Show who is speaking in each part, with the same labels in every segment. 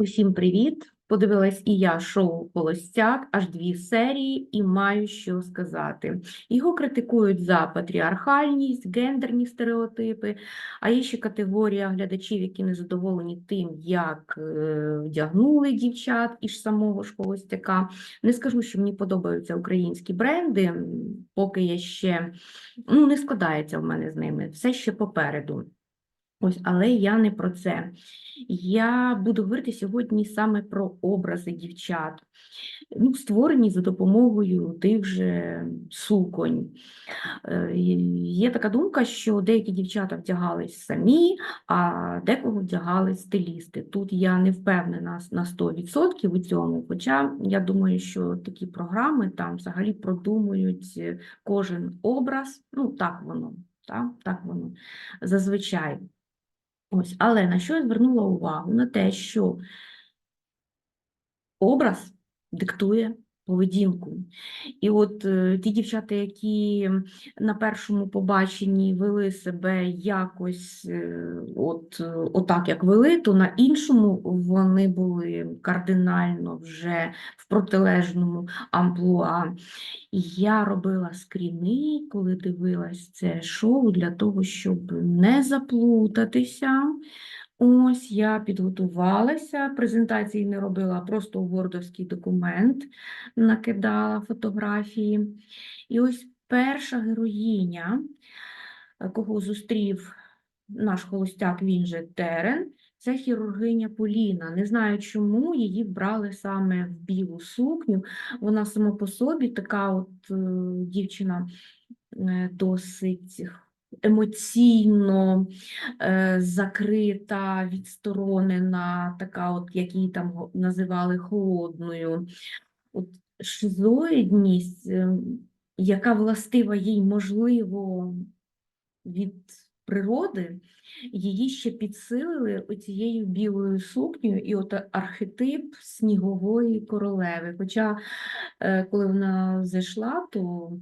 Speaker 1: Усім привіт! Подивилась і я шоу Холостяк, аж дві серії, і маю що сказати. Його критикують за патріархальність, гендерні стереотипи, а є ще категорія глядачів, які не задоволені тим, як е, вдягнули дівчат із самого ж Холостяка. Не скажу, що мені подобаються українські бренди, поки я ще ну, не складається в мене з ними, все ще попереду. Ось, але я не про це. Я буду говорити сьогодні саме про образи дівчат, ну, створені за допомогою тих же суконь. Е, Є така думка, що деякі дівчата вдягались самі, а декого вдягали стилісти. Тут я не впевнена на 100% у цьому, хоча я думаю, що такі програми там взагалі продумують кожен образ. Ну, так воно, так, так воно зазвичай. Ось, але на що я звернула увагу? На те, що образ диктує поведінку. І от е, ті дівчата, які на першому побаченні вели себе якось е, от, е, отак, як вели, то на іншому вони були кардинально вже в протилежному амплуа. Я робила скріни, коли дивилась це шоу, для того, щоб не заплутатися. Ось я підготувалася, презентації не робила, просто у вордовський документ накидала фотографії. І ось перша героїня, кого зустрів наш холостяк, він же Терен, це хірургиня Поліна. Не знаю, чому її вбрали саме в білу сукню. Вона сама по собі така от е, дівчина е, досить емоційно е, закрита, відсторонена, така, от, як її там називали холодною. От шизоїдність, е, яка властива їй, можливо, від природи, її ще підсилили оцією білою сукнею і от архетип снігової королеви. Хоча, е, коли вона зайшла, то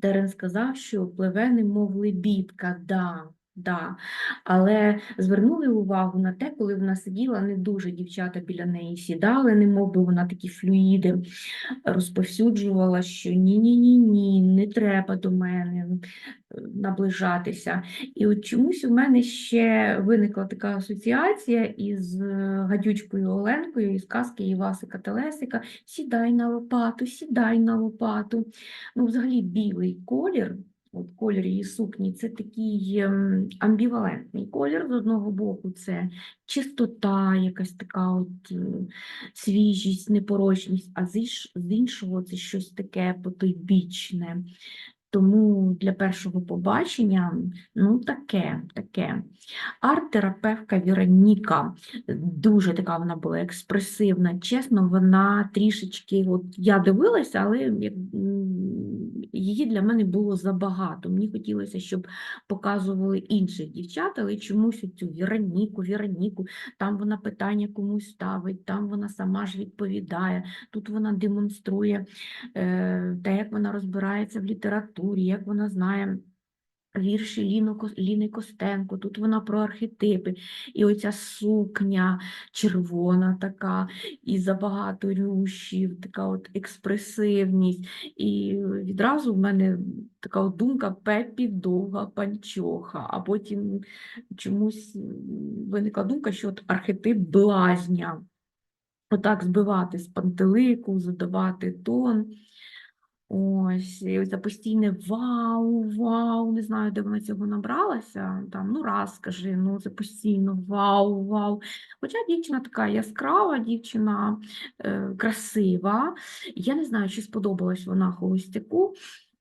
Speaker 1: Терен сказав, що пливе немов лебідка, да, да. Але звернули увагу на те, коли вона сиділа, не дуже дівчата біля неї сідали, немов би вона такі флюїди розповсюджувала, що ні-ні-ні, ні, не треба до мене наближатися. І от чомусь у мене ще виникла така асоціація із е, гадючкою Оленкою із казки Івасика Телесика Сідай на лопату, сідай на лопату. Ну, взагалі, білий колір, от колір її сукні, це такий ем, амбівалентний колір. З одного боку, це чистота, якась така от свіжість, непорочність, а з іншого це щось таке потойбічне. Тому для першого побачення, ну таке, таке. Арт-терапевтка Віроніка, дуже така вона була експресивна. Чесно, вона трішечки, от я дивилася, але її для мене було забагато. Мені хотілося, щоб показували інших дівчат, але чомусь цю Віроніку, Віроніку, там вона питання комусь ставить, там вона сама ж відповідає, тут вона демонструє е, те, як вона розбирається в літературі, як вона знає вірші Ліни Костенко, тут вона про архетипи, і оця сукня червона така, і забагато рюшів, така от експресивність. І відразу в мене така от думка Пеппі довга панчоха, а потім чомусь виникла думка, що от архетип блазня. Отак збивати з пантелику, задавати тон. Ось, і оце постійне вау, вау, не знаю, де вона цього набралася. Там, ну, раз скажи, ну це постійно вау, вау. Хоча дівчина така яскрава, дівчина е, красива. Я не знаю, чи сподобалась вона холостяку.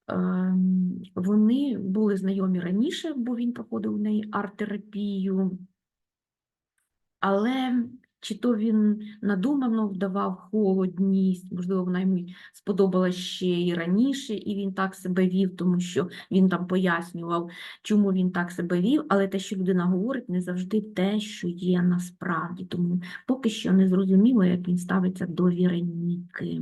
Speaker 1: Ем, Вони були знайомі раніше, бо він проходив у неї арт-терапію. Але чи то він надумано вдавав холодність, можливо, вона йому сподобалася ще і раніше, і він так себе вів, тому що він там пояснював, чому він так себе вів, але те, що людина говорить, не завжди те, що є насправді. Тому поки що не зрозуміло, як він ставиться до Віроніки.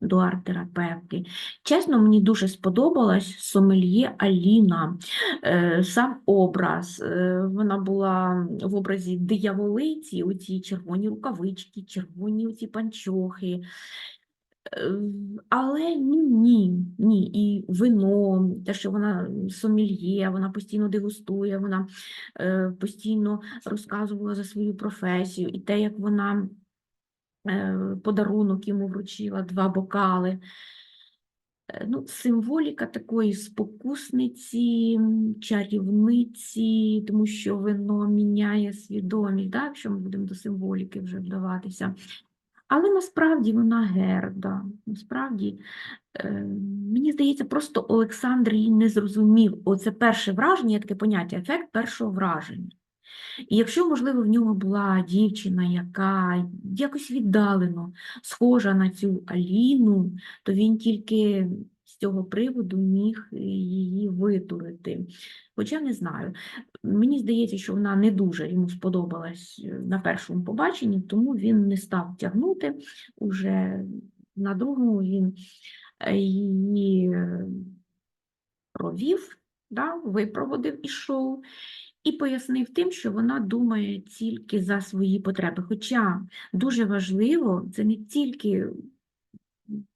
Speaker 1: До арт-терапевтки. Чесно, мені дуже сподобалась сомельє Аліна, Е, сам образ. е, Вона була в образі дияволиці, оці червоні рукавички, червоні оці панчохи. Е, Але ні, ні, ні. І вино, те, що вона сомельє, вона постійно дегустує, вона постійно розказувала за свою професію, і те, як вона подарунок йому вручила, два бокали. Е, Ну, символіка такої спокусниці, чарівниці, тому що вино міняє свідомість, да, якщо ми будемо до символіки вже вдаватися. Але насправді вона герда. Насправді, е, мені здається, просто Олександр її не зрозумів. Оце перше враження, є таке поняття, ефект першого враження. І якщо, можливо, в нього була дівчина, яка якось віддалено схожа на цю Аліну, то він тільки з цього приводу міг її витурити. Хоча не знаю. Мені здається, що вона не дуже йому сподобалась е, на першому побаченні, тому він не став тягнути. Уже на другому він е, її е, провів, да, випроводив із шоу і пояснив тим, що вона думає тільки за свої потреби. Хоча дуже важливо, це не тільки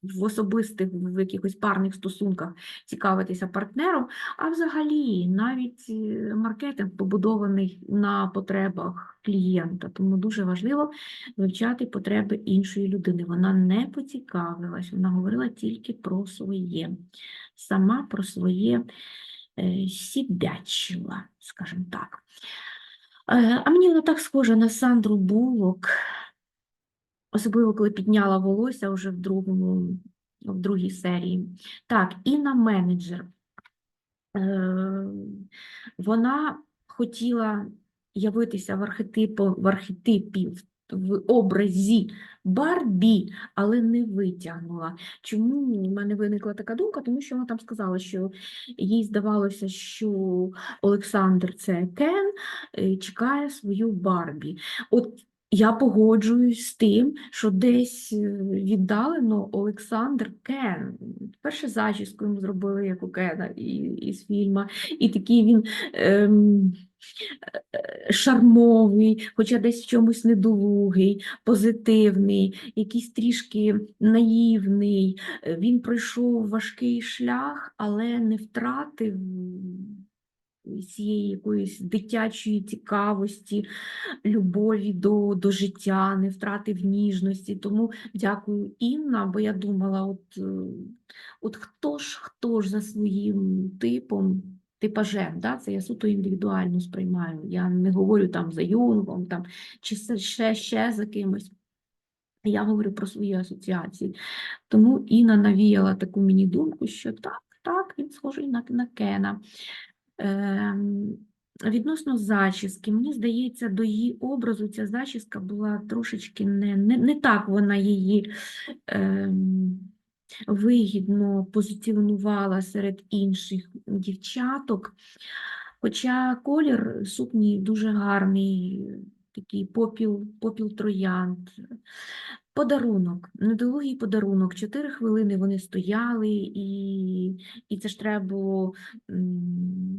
Speaker 1: в особистих, в якихось парних стосунках цікавитися партнером, а взагалі навіть е, маркетинг побудований на потребах клієнта. Тому дуже важливо вивчати потреби іншої людини. Вона не поцікавилась, вона говорила тільки про своє, сама про своє сібячила, скажімо так. Е, А мені вона так схожа на Сандру Буллок, особливо коли підняла волосся вже в другому, в другій серії. Так, і на менеджер. Е, Вона хотіла явитися в архетипу, в архетипі, в- образі Барбі, але не витягнула. Чому в мене виникла така думка? Тому що вона там сказала, що їй здавалося, що Олександр це Кен, е, чекає свою Барбі. От я погоджуюсь з тим, що десь е, віддалено Олександр Кен. Перше зачіску йому зробили, як у Кена із фільму, і такий він ем, е, шармовий, хоча десь в чомусь недолугий, позитивний, якийсь трішки наївний. Е, Він пройшов важкий шлях, але не втратив цієї якоїсь дитячої цікавості, любові до, до життя, не втратив ніжності. Тому дякую, Інна, бо я думала, от, е, от хто ж, хто ж за своїм типом, типажем, да? це я суто індивідуально сприймаю. Я не говорю там за Юнгом там, чи ще, ще за кимось. Я говорю про свої асоціації. Тому Інна навіяла таку мені думку, що так, так, він схожий на, на Кена. Ем, Відносно зачіски, мені здається, до її образу ця зачіска була трошечки не, не, не так вона її ем, вигідно позиціонувала серед інших дівчаток. Хоча колір сукні дуже гарний, такий попіл, попіл троянд. Подарунок, недолугий подарунок. Чотири хвилини вони стояли, і, і це ж треба було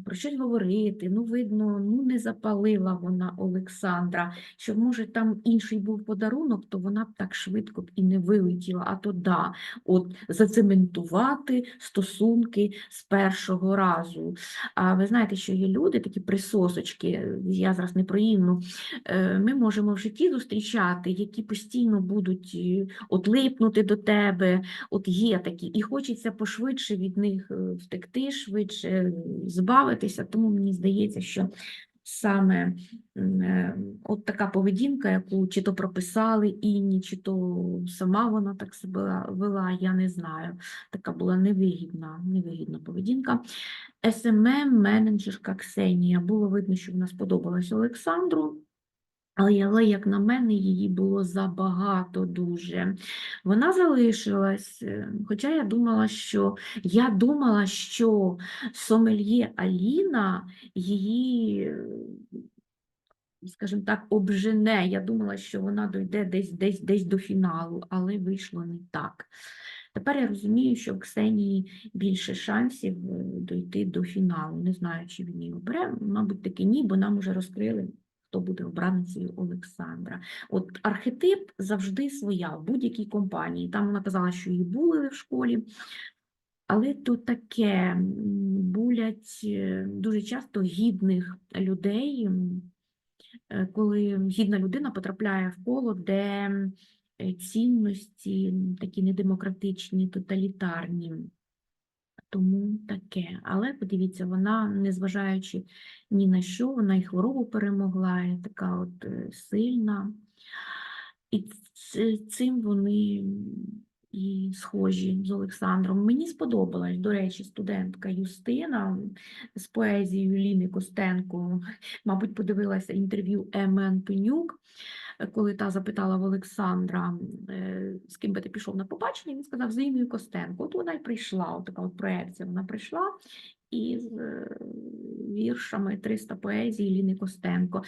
Speaker 1: про щось говорити. Ну, видно, ну не запалила вона Олександра. Що, може, там інший був подарунок, то вона б так швидко б і не вилетіла. А то да, от зацементувати стосунки з першого разу. А ви знаєте, що є люди, такі присосочки, я зараз не про Інну, е, ми можемо в житті зустрічати, які постійно будуть е, от липнути до тебе, от є такі, і хочеться пошвидше від них е, втекти, швидше е, збавитися, тому мені здається, що саме от така поведінка, яку чи то прописали Інні, чи то сама вона так себе вела, я не знаю. Така була невигідна, невигідна поведінка. СММ менеджерка Ксенія. Було видно, що вона сподобалась Олександру. Але, але, як на мене, її було забагато дуже. Вона залишилась, е, хоча я думала, що я думала, що сомельє Аліна її, е, скажімо так, обжене. Я думала, що вона дойде десь, десь, десь до фіналу, але вийшло не так. Тепер я розумію, що Ксенії більше шансів е, дойти до фіналу. Не знаю, чи він її обере. Мабуть, таки ні, бо нам вже розкрили, хто буде обраницею Олександра. От архетип завжди своя в будь-якій компанії. Там вона казала, що її були в школі. Але тут таке булять е, дуже часто гідних людей, е, коли гідна людина потрапляє в коло, де е, цінності такі недемократичні, тоталітарні. Тому таке. Але подивіться, вона, незважаючи ні на що, вона і хворобу перемогла, і така от е, сильна. І цим вони і схожі з Олександром. Мені сподобалась, до речі, студентка Юстина з поезією Ліни Костенко. Мабуть, подивилася інтерв'ю Емен Пенюк, коли та запитала в Олександра, е, з ким би ти пішов на побачення, він сказав з Іною Костенко. От вона й прийшла, от така от проекція. Вона прийшла із е, віршами 300 поезій Ліни Костенко.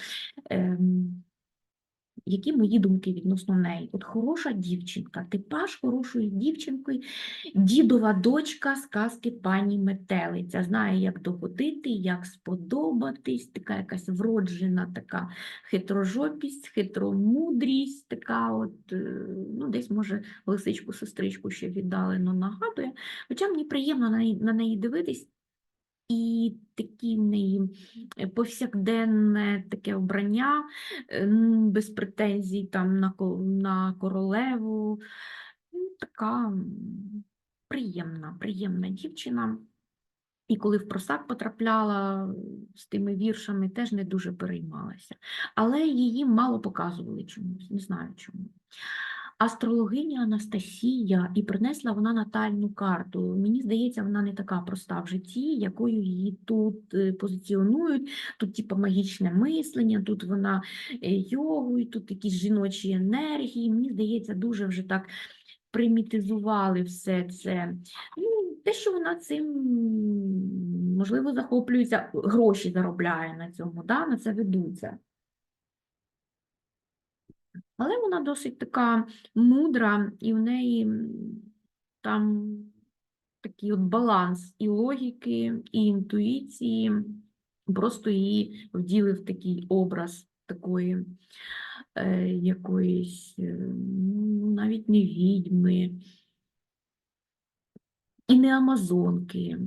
Speaker 1: Які мої думки відносно неї? От хороша дівчинка, типаж хорошої дівчинки, дідова дочка сказки пані Метелиця. Знає, як догодити, як сподобатись, така якась вроджена така хитрожопість, хитромудрість, така от, е, ну, десь, може, лисичку, сестричку ще віддалено нагадує. Хоча мені приємно на неї дивитись. І такі неї е, повсякденне таке вбрання, е, без претензій там на, на королеву. Ну, Така приємна, приємна дівчина. І коли в просак потрапляла з тими віршами, теж не дуже переймалася. Але її мало показували чомусь, не знаю чому. Астрологиня Анастасія, і принесла вона натальну карту. Мені здається, вона не така проста в житті, якою її тут е, позиціонують. Тут, типу, магічне мислення, тут вона е, йогою, тут якісь жіночі енергії. Мені здається, дуже вже так примітизували все це. Ну, те, що вона цим, можливо, захоплюється, гроші заробляє на цьому, да, на це ведуться. Але вона досить така мудра, і в неї там такий от баланс і логіки, і інтуїції. Просто її вділи в такий образ такої е, якоїсь, е, ну, навіть не відьми, і не амазонки,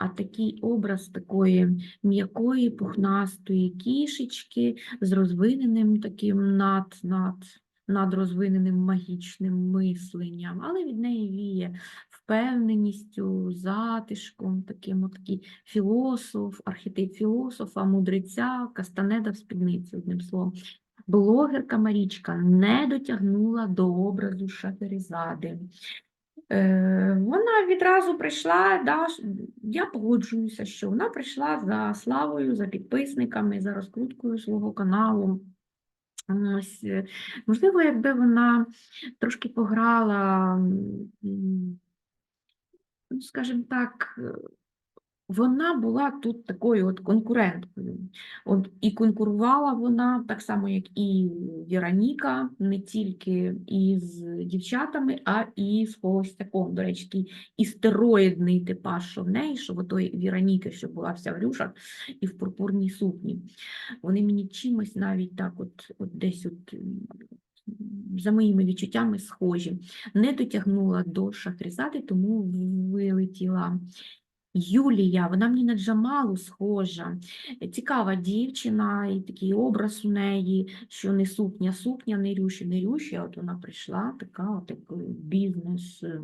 Speaker 1: а такий образ такої м'якої, пухнастої кішечки з розвиненим таким над, над, надрозвиненим магічним мисленням, але від неї віє впевненістю, затишком, таким от такий філософ, архетип філософа, мудреця, кастанеда в спідниці, одним словом. Блогерка Марічка не дотягнула до образу Шахерезади. Е, Вона відразу прийшла, да, я погоджуюся, що вона прийшла за славою, за підписниками, за розкруткою свого каналу. Ось, е, можливо, якби вона трошки пограла, скажімо так, е, вона була тут такою от конкуренткою. От, і конкурувала вона так само, як і Віроніка, не тільки із дівчатами, а і з холостяком. До речі, такий істероїдний типаж, що в неї, що в отої Віроніки, що була вся в рюшах і в пурпурній сукні. Вони мені чимось навіть так от, от десь от. За моїми відчуттями схожі. Не дотягнула до Шахрезади, тому вилетіла Юлія, вона мені на Джамалу схожа. Е, Цікава дівчина, і такий образ у неї, що не сукня, сукня, не рюші, не рюші. От вона прийшла, така от такий бізнес ем,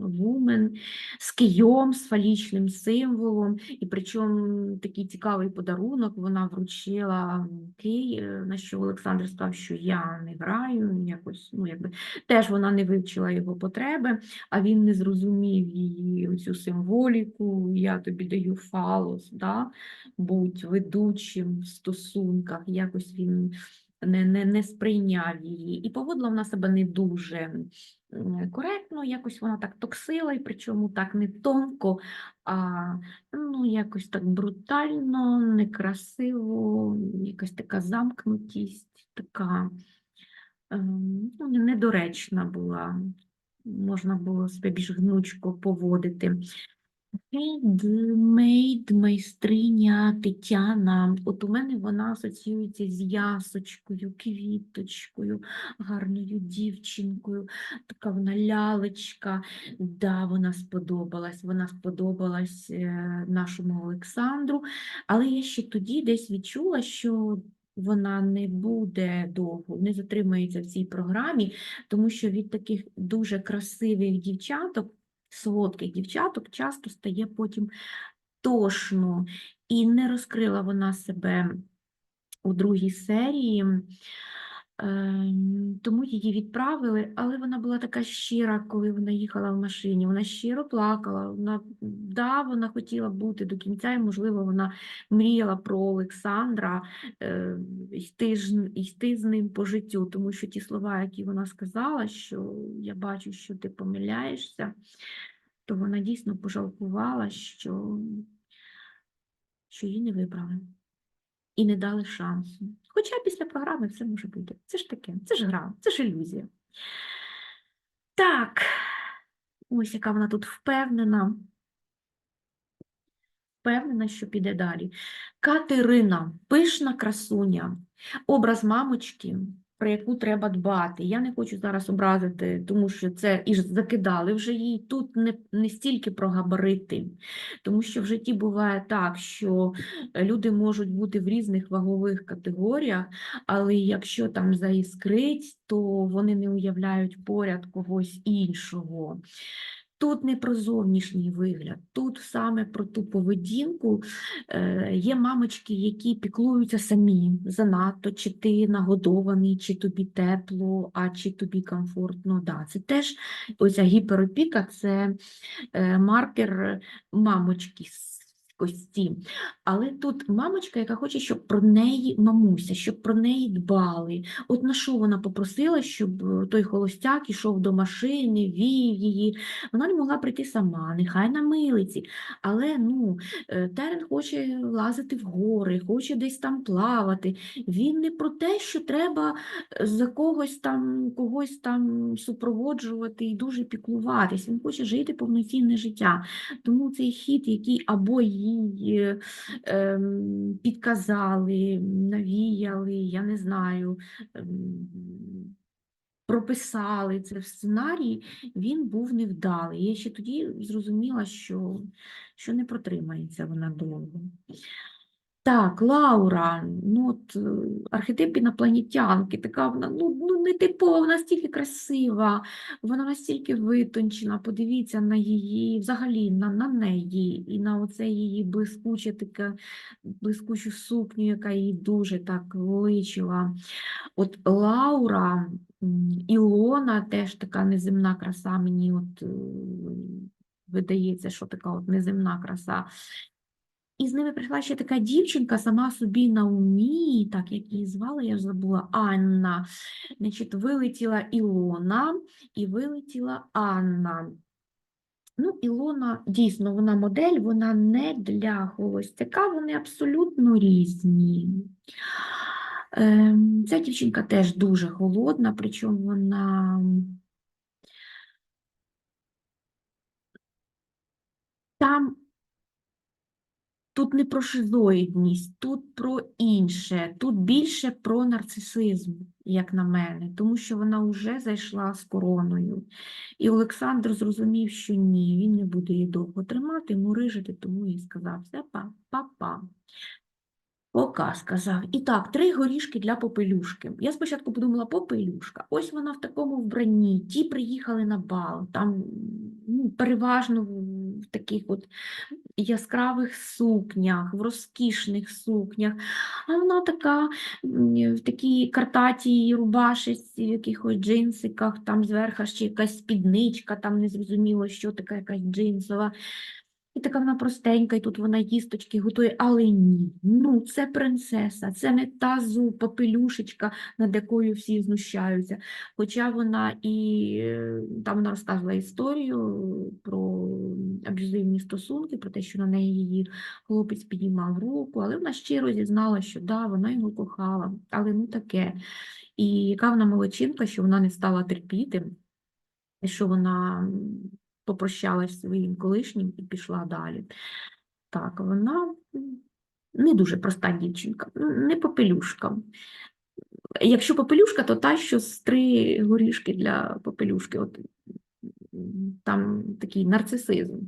Speaker 1: вумен з кийом, з фалічним символом. І причому такий цікавий подарунок вона вручила кий, е, на що Олександр сказав, що я не граю, якось, ну, якби, теж вона не вивчила його потреби а він не зрозумів її оцю символіку, я тобі даю фалос, да? будь ведучим в стосунках, якось він не, не, не сприйняв її. І поводила вона себе не дуже коректно, якось вона так токсила, і причому так не тонко, а ну, якось так брутально, некрасиво, якась така замкнутість, така ем, ну, недоречна була можна було себе більш гнучко поводити. Хендмейд, майстриня Тетяна. От у мене вона асоціюється з ясочкою, квіточкою, гарною дівчинкою. Така вона лялечка. Да, вона сподобалась. Вона сподобалась е, нашому Олександру. Але я ще тоді десь відчула, що вона не буде довго, не затримається в цій програмі, тому що від таких дуже красивих дівчаток солодких дівчаток часто стає потім тошно, і не розкрила вона себе у другій серії, тому її відправили, але вона була така щира, коли вона їхала в машині. Вона щиро плакала. Вона, да, вона хотіла бути до кінця, і, можливо, вона мріяла про Олександра, е, йти, ж, йти з ним по життю, тому що ті слова, які вона сказала, що я бачу, що ти помиляєшся то вона дійсно пожалкувала, що, що її не вибрали і не дали шансу. Хоча після програми все може бути. Це ж таке, це ж гра, це ж ілюзія. Так, ось яка вона тут впевнена. Впевнена, що піде далі. Катерина, пишна красуня, образ мамочки, про яку треба дбати. Я не хочу зараз образити, тому що це і закидали вже їй. Тут не, не стільки про габарити, тому що в житті буває так, що люди можуть бути в різних вагових категоріях, але якщо там заіскрить, то вони не уявляють поряд когось іншого. Тут не про зовнішній вигляд, тут саме про ту поведінку. Е, Є мамочки, які піклуються самі занадто, чи ти нагодований, чи тобі тепло, а чи тобі комфортно. Да, Це теж оця гіперопіка це е, маркер мамочки кості. Але тут мамочка, яка хоче, щоб про неї мамуся, щоб про неї дбали. От на що вона попросила, щоб е, той холостяк ішов до машини, вів її. Вона не могла прийти сама, нехай на милиці. Але ну, е, Терен хоче лазити в гори, хоче десь там плавати. Він не про те, що треба е, за когось там когось там супроводжувати і дуже піклуватись. Він хоче жити повноцінне життя. Тому цей хід, який або їй ем, підказали, навіяли, я не знаю, ем, прописали це в сценарії, він був невдалий. Я ще тоді зрозуміла, що, що не протримається вона довго. Так, Лаура, ну от е, архетип інопланетянки, така вона ну, ну не типова, вона настільки красива, вона настільки витончена. Подивіться на її, взагалі на на неї, і на оце її блискуче таке, блискучу сукню, яка їй дуже так личила. От Лаура, Ілона теж така неземна краса, мені от е, видається, що така от неземна краса. І з ними прийшла ще така дівчинка, сама собі на умі, так як її звали, я забула Анна. Значить, Вилетіла Ілона і вилетіла Анна. Ну, Ілона, дійсно, вона модель, вона не для холостяка, вони абсолютно різні. Ем, Ця дівчинка теж дуже холодна, причому вона. Там Тут не про шизоїдність, тут про інше, тут більше про нарцисизм, як на мене, тому що вона вже зайшла з короною. І Олександр зрозумів, що ні, він не буде її довго тримати, мурижити, тому і сказав: все, па-па. Пока, сказав. І так, три горішки для попелюшки. Я спочатку подумала, попелюшка. Ось вона в такому вбранні. Ті приїхали на бал, там ну, переважно в таких от яскравих сукнях, в розкішних сукнях. А вона така в такій картатій рубашці, в якихось джинсиках, там зверху ще якась спідничка, там незрозуміло, що така якась джинсова. І така вона простенька, і тут вона їсточки готує, але ні, ну це принцеса, це не та зупа, пелюшечка, над якою всі знущаються. Хоча вона і е, там вона розказувала історію про аб'юзивні стосунки, про те, що на неї її хлопець підіймав руку, але вона щиро зізнала, що да, вона його кохала, але ну таке. І яка вона молодчинка, що вона не стала терпіти що вона попрощалась зі своїм колишнім і пішла далі. Так, вона не дуже проста дівчинка, не попелюшка. Якщо попелюшка, то та, що з три горішки для попелюшки. От, там такий нарцисизм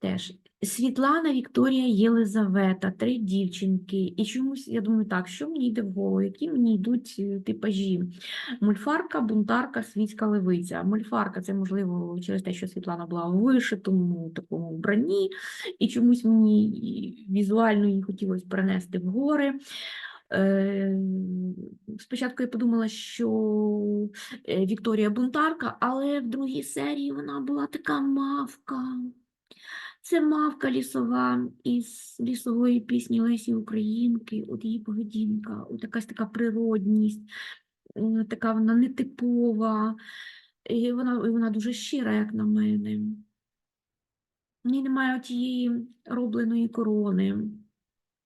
Speaker 1: теж. Світлана, Вікторія, Єлизавета, три дівчинки. І чомусь, я думаю, так, що мені йде в голову, які мені йдуть е, типажі? Мульфарка, бунтарка, світська левиця. Мульфарка це, можливо, через те, що Світлана була у вишитому такому вбранні, і чомусь мені візуально їй хотілося перенести в гори. Е, Спочатку я подумала, що е, Вікторія бунтарка, але в другій серії вона була така мавка. Це мавка лісова із лісової пісні Лесі Українки, от її поведінка, от якась така природність, така вона нетипова, і вона, і вона дуже щира, як на мене. В ній немає тієї робленої корони,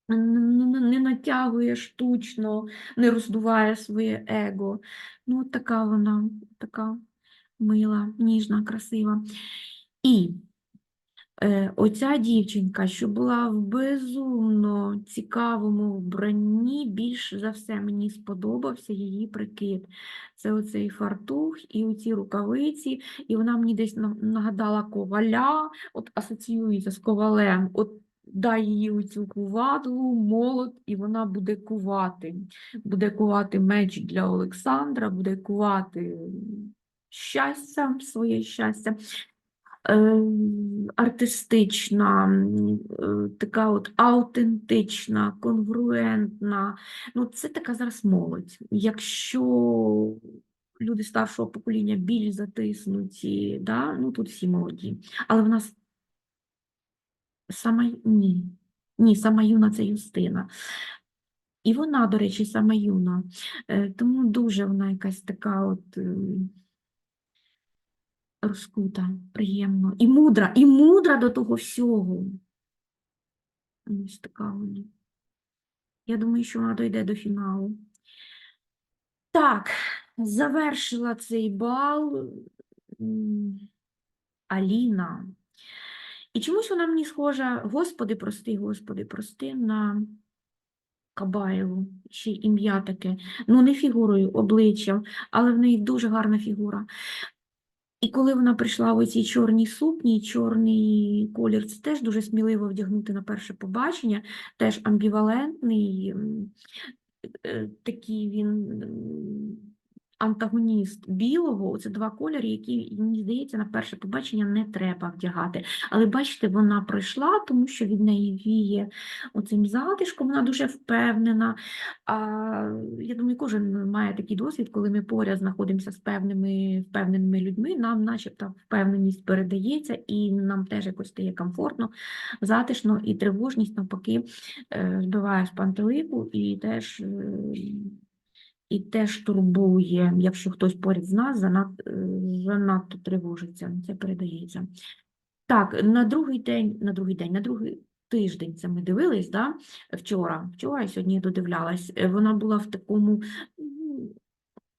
Speaker 1: не натягує штучно, не роздуває своє его. Ну, от така вона, така мила, ніжна, красива. І Е, Оця дівчинка, що була в безумно цікавому вбранні, більш за все мені сподобався її прикид. Це оцей фартух і оці рукавиці, і вона мені десь нагадала коваля, от асоціюється з ковалем. От дай їй оцю кувадлу, молот, і вона буде кувати. Буде кувати меч для Олександра, буде кувати щастя, своє щастя е, артистична, е, така от аутентична, конгруентна. Ну, це така зараз молодь. Якщо люди старшого покоління більш затиснуті, да? ну тут всі молоді. Але в нас сама ні. Ні, сама юна це Юстина. І вона, до речі, сама юна. Е, Тому дуже вона якась така от. Розкута, приємно. І мудра, і мудра до того всього. Ось така вона. Я думаю, що вона дойде до фіналу. Так, завершила цей бал Аліна. І чомусь вона мені схожа, Господи, прости, Господи, прости, на Кабаєву, ще ім'я таке. Ну, не фігурою, обличчям, але в неї дуже гарна фігура. І коли вона прийшла в цій чорній сукні, чорний колір, це теж дуже сміливо вдягнути на перше побачення, теж амбівалентний, е, такий він антагоніст білого. Це два кольори, які, мені здається, на перше побачення не треба вдягати. Але бачите, вона пройшла, тому що від неї віє оцим затишком, вона дуже впевнена. А, я думаю, кожен має такий досвід, коли ми поряд знаходимося з певними впевненими людьми, нам начебто впевненість передається, і нам теж якось стає комфортно, затишно, і тривожність навпаки е, збиває з пантелику і теж. І теж турбує, якщо хтось поряд з нас занад, е, занадто тривожиться, це передається. Так, на другий день, на другий день, на другий тиждень це ми дивились, да? Вчора, вчора і сьогодні я додивлялась. Е, Вона була в такому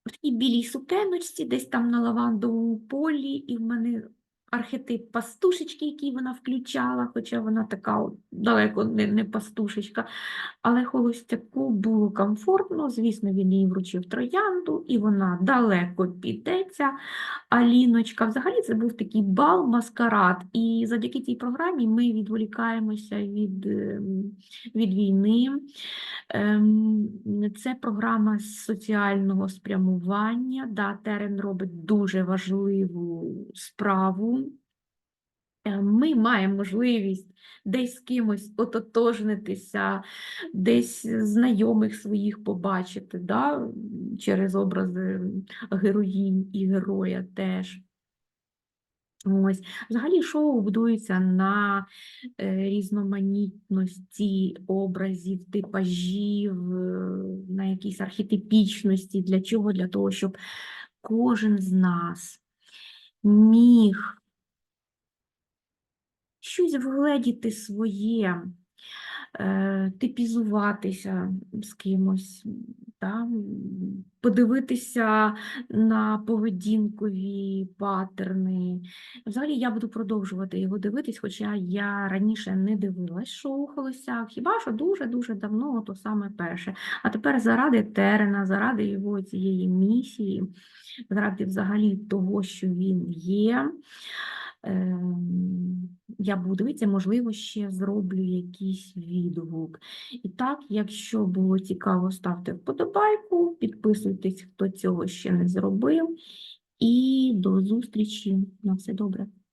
Speaker 1: в такій білій сукеночці, десь там на лавандовому полі, і в мене архетип пастушечки, який вона включала, хоча вона така далеко не, не пастушечка. Але холостяку було комфортно, звісно, він їй вручив троянду, і вона далеко підеться. Аліночка, взагалі це був такий бал, маскарад. І завдяки цій програмі ми відволікаємося від, ем, від війни. Ем, Це програма соціального спрямування. Да, Терен робить дуже важливу справу. Е, Ми маємо можливість десь з кимось ототожнитися, десь знайомих своїх побачити, да, через образи героїнь і героя теж. Ось. Взагалі шоу будується на е, різноманітності образів, типажів, е, на якійсь архетипічності. Для чого? Для того, щоб кожен з нас міг щось вгледіти своє, е, типізуватися з кимось, та, подивитися на поведінкові паттерни. Взагалі я буду продовжувати його дивитись, хоча я раніше не дивилась шоу Холостяк, хіба що дуже-дуже давно, то саме перше. А тепер заради Терена, заради його цієї місії, заради взагалі того, що він є. Ем, Я буду дивитися, можливо, ще зроблю якийсь відгук. І так, якщо було цікаво, ставте вподобайку, підписуйтесь, хто цього ще не зробив. І до зустрічі. На все добре.